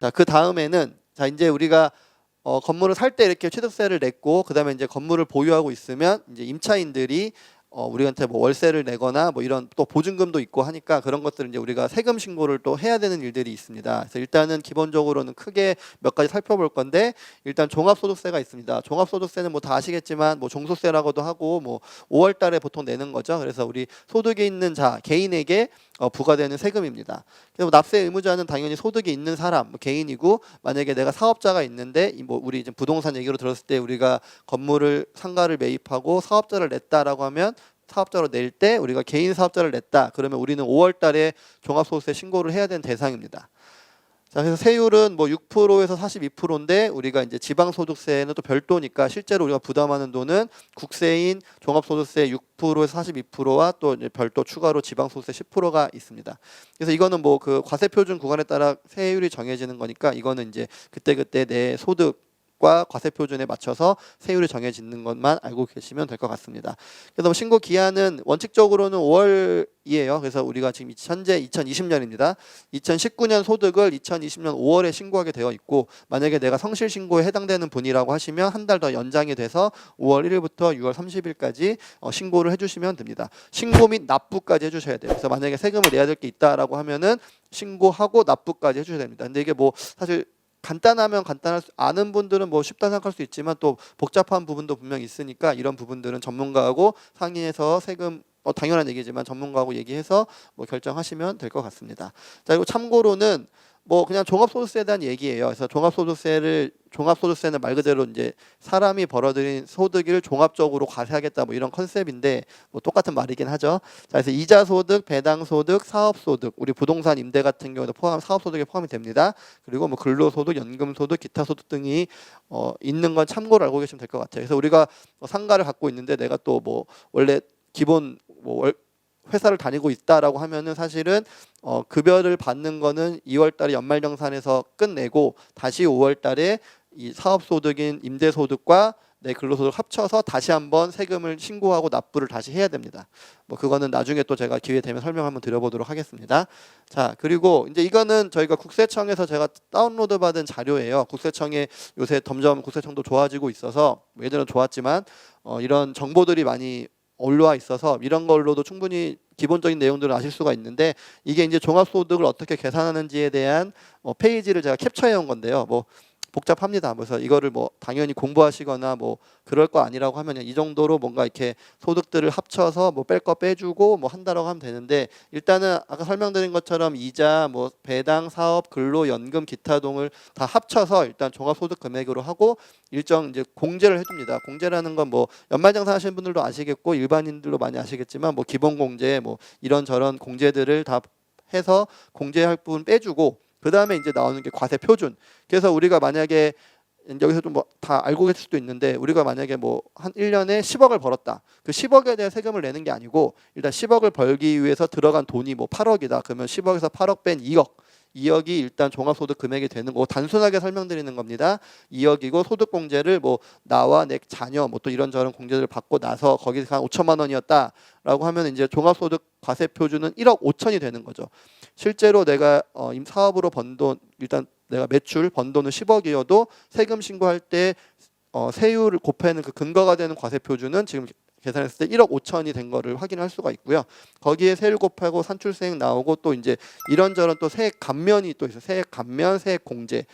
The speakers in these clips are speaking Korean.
자, 그 다음에는 자, 이제 우리가 어, 건물을 살 때 이렇게 취득세를 냈고 그다음에 이제 건물을 보유하고 있으면 이제 임차인들이 어, 우리한테 뭐 월세를 내거나 뭐 이런 또 보증금도 있고 하니까 그런 것들을 이제 우리가 세금 신고를 또 해야 되는 일들이 있습니다. 그래서 일단은 기본적으로는 크게 몇 가지 살펴볼 건데 일단 종합소득세가 있습니다. 종합소득세는 뭐 다 아시겠지만 뭐 종소세라고도 하고 뭐 5월 달에 보통 내는 거죠. 그래서 우리 소득이 있는 자 개인에게 어, 부과되는 세금입니다. 그래서 납세 의무자는 당연히 소득이 있는 사람, 뭐 개인이고 만약에 내가 사업자가 있는데 이뭐 우리 이제 부동산 얘기로 들었을 때 우리가 건물을 상가를 매입하고 사업자를 냈다라고 하면 사업자로 낼 때 우리가 개인 사업자를 냈다. 그러면 우리는 5월 달에 종합소득세 신고를 해야 되는 대상입니다. 자, 그래서 세율은 뭐 6%에서 42%인데 우리가 이제 지방소득세는 또 별도니까 실제로 우리가 부담하는 돈은 국세인 종합소득세 6%에서 42%와 또 이제 별도 추가로 지방소득세 10%가 있습니다. 그래서 이거는 뭐 그 과세표준 구간에 따라 세율이 정해지는 거니까 이거는 이제 그때그때 내 소득 과 과세 표준에 맞춰서 세율이 정해지는 것만 알고 계시면 될 것 같습니다. 그래서 뭐 신고 기한은 원칙적으로는 5월이에요. 그래서 우리가 지금 현재 2020년입니다. 2019년 소득을 2020년 5월에 신고하게 되어 있고 만약에 내가 성실 신고에 해당되는 분이라고 하시면 한 달 더 연장이 돼서 5월 1일부터 6월 30일까지 어, 신고를 해주시면 됩니다. 신고 및 납부까지 해주셔야 돼요. 그래서 만약에 세금을 내야 될 게 있다라고 하면은 신고하고 납부까지 해주셔야 됩니다. 근데 이게 뭐 사실 간단하면 간단할 수 아는 분들은 뭐 쉽다 생각할 수 있지만 또 복잡한 부분도 분명 있으니까 이런 부분들은 전문가하고 상의해서 세금 어, 당연한 얘기지만 전문가하고 얘기해서 뭐 결정하시면 될 것 같습니다. 자 그리고 참고로는 뭐 그냥 종합소득세에 대한 얘기예요. 그래서 종합소득세를 종합소득세는 말 그대로 이제 사람이 벌어들인 소득을 종합적으로 과세하겠다 뭐 이런 컨셉인데 뭐 똑같은 말이긴 하죠. 자, 그래서 이자 소득, 배당 소득, 사업 소득, 우리 부동산 임대 같은 경우도 포함 사업 소득에 포함이 됩니다. 그리고 뭐 근로 소득, 연금 소득, 기타 소득 등이 어, 있는 건 참고로 알고 계시면 될 것 같아요. 그래서 우리가 뭐 상가를 갖고 있는데 내가 또 뭐 원래 기본 뭐 월, 회사를 다니고 있다라고 하면은 사실은 어, 급여를 받는 거는 2월 달에 연말 정산에서 끝내고 다시 5월 달에 이 사업소득인 임대소득과 내 근로소득 합쳐서 다시 한번 세금을 신고하고 납부를 다시 해야 됩니다. 뭐 그거는 나중에 또 제가 기회 되면 설명 한번 드려보도록 하겠습니다. 자 그리고 이제 이거는 저희가 국세청에서 제가 다운로드 받은 자료예요. 국세청에 요새 점점 국세청도 좋아지고 있어서 뭐 예전에 좋았지만 어, 이런 정보들이 많이 올라와 있어서 이런 걸로도 충분히 기본적인 내용들을 아실 수가 있는데 이게 이제 종합소득을 어떻게 계산하는지에 대한 어, 페이지를 제가 캡처해 온 건데요. 뭐 복잡합니다. 그래서 이거를 뭐 당연히 공부하시거나 뭐 그럴 거 아니라고 하면 이 정도로 뭔가 이렇게 소득들을 합쳐서 뭐 뺄 거 빼주고 뭐 한다라고 하면 되는데 일단은 아까 설명드린 것처럼 이자 뭐 배당 사업 근로 연금 기타 등을 다 합쳐서 일단 종합 소득 금액으로 하고 일정 이제 공제를 해줍니다. 공제라는 건 뭐 연말정산 하시는 분들도 아시겠고 일반인들도 많이 아시겠지만 뭐 기본 공제 뭐 이런 저런 공제들을 다 해서 공제할 부분 빼주고 그 다음에 이제 나오는 게 과세 표준. 그래서 우리가 만약에 여기서 좀 뭐 다 알고 계실 수도 있는데 우리가 만약에 뭐 한 1년에 10억을 벌었다. 그 10억에 대한 세금을 내는 게 아니고 일단 10억을 벌기 위해서 들어간 돈이 뭐 8억이다. 그러면 10억에서 8억 뺀 2억. 2억이 일단 종합소득 금액이 되는 거 단순하게 설명드리는 겁니다. 2억이고 소득공제를 뭐 나와 내 자녀 뭐 또 이런저런 공제를 받고 나서 거기서 한 5천만 원이었다라고 하면 이제 종합소득 과세 표준은 1억 5천이 되는 거죠. 실제로 내가 어, 임 사업으로 번 돈 일단 내가 매출 번 돈은 10억이어도 세금 신고할 때 어, 세율을 곱하는 그 근거가 되는 과세 표준은 지금 계산했을 때 1억 5천이 된 거를 확인할 수가 있고요. 거기에 세율 곱하고 산출세액 나오고 또 이제 이런저런 또 세액 감면이 또 있어요. 세액 감면, 세액 공제.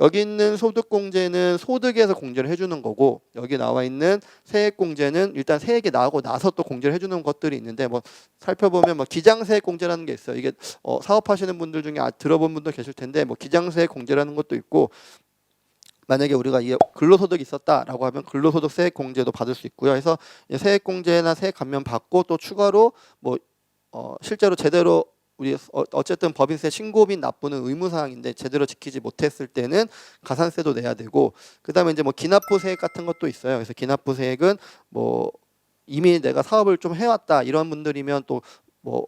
여기 있는 소득 공제는 소득에서 공제를 해주는 거고 여기 나와 있는 세액 공제는 일단 세액이 나오고 나서 또 공제를 해주는 것들이 있는데 뭐 살펴보면 뭐 기장세액 공제라는 게 있어요. 이게 어, 사업하시는 분들 중에 아, 들어본 분도 계실 텐데 뭐 기장세액 공제라는 것도 있고 만약에 우리가 이게 근로소득이 있었다라고 하면 근로소득 세액 공제도 받을 수 있고요. 그래서 이 세액 공제나 세액 감면 받고 또 추가로 뭐 어, 실제로 제대로 우리 어- 어쨌든 법인세 신고 및 납부는 의무 사항인데 제대로 지키지 못했을 때는 가산세도 내야 되고 그다음에 이제 뭐 기납부 세액 같은 것도 있어요. 그래서 기납부 세액은 뭐 이미 내가 사업을 좀 해왔다 이런 분들이면 또 뭐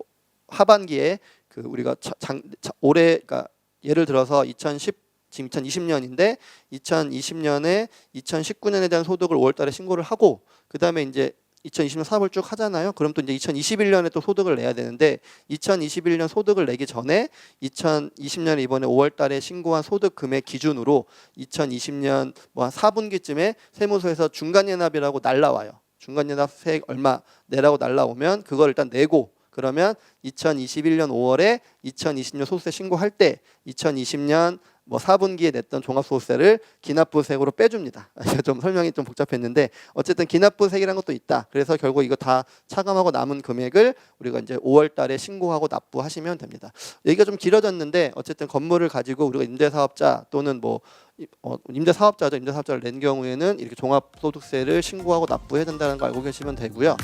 하반기에 그 우리가 차- 장, 차- 올해 그러니까 예를 들어서 2010 지금 2020년인데 2020년에 2019년에 대한 소득을 5월달에 신고를 하고 그 다음에 이제 2020년 사업을 쭉 하잖아요. 그럼 또 이제 2021년에 또 소득을 내야 되는데 2021년 소득을 내기 전에 2020년 이번에 5월 달에 신고한 소득 금액 기준으로 2020년 뭐 한 4분기쯤에 세무서에서 중간 연납이라고 날라와요. 중간 연납세액 얼마 내라고 날라오면 그걸 일단 내고 그러면 2021년 5월에 2020년 소득세 신고할 때 2020년 뭐 4분기에 냈던 종합소득세를 기납부세액으로 빼줍니다. 좀 설명이 좀 복잡했는데 어쨌든 기납부세액이라는 것도 있다. 그래서 결국 이거 다 차감하고 남은 금액을 우리가 이제 5월 달에 신고하고 납부하시면 됩니다. 얘기가 좀 길어졌는데 어쨌든 건물을 가지고 우리가 임대사업자 또는 뭐 이- 어, 임대사업자죠. 임대사업자를 낸 경우에는 이렇게 종합소득세를 신고하고 납부해야 된다는 거 알고 계시면 되고요.